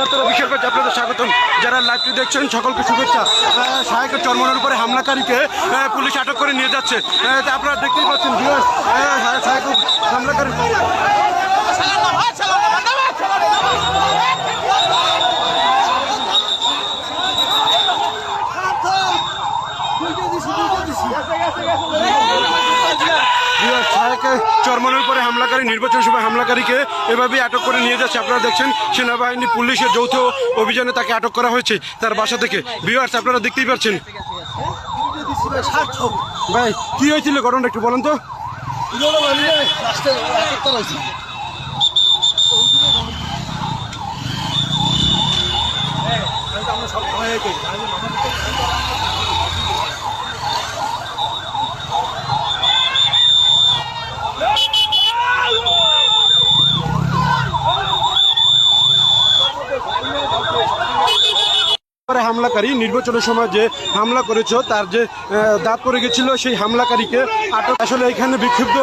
সংবাদদাতা অফিসের কাছে আপনাদের স্বাগতম। যারা লাইভটি দেখছেন সকলকে শুভেচ্ছা। শাহেকের চর্মনের উপরে হামলাকারীকে পুলিশ আটক করে নিয়ে যাচ্ছে। আপনারা দেখতেই পাচ্ছেন viewers, আহ, শাহেক হামলাকারী। বিরাট শাহকে চরমনের উপরে হামলাকারী, নির্বাচন সভায় হামলাকারীকে এভাবে আটক করে নিয়ে যাচ্ছে। আপনারা দেখছেন, সেনাবাহিনী পুলিশের যৌথ অভিযানে তাকে আটক করা হয়েছে তার বাসা থেকে। বিহার্স আপনারা দেখতেই পাচ্ছেন। ভাই, কি হয়েছিল ঘটনা একটু বলেন তো। পরে হামলাকারী। নির্বাচনের সময় যে হামলা করেছ, তার যে দাঁত পড়ে গেছিল, সেই হামলাকারীকে আটক আসলে এখানে বিক্ষুব্ধ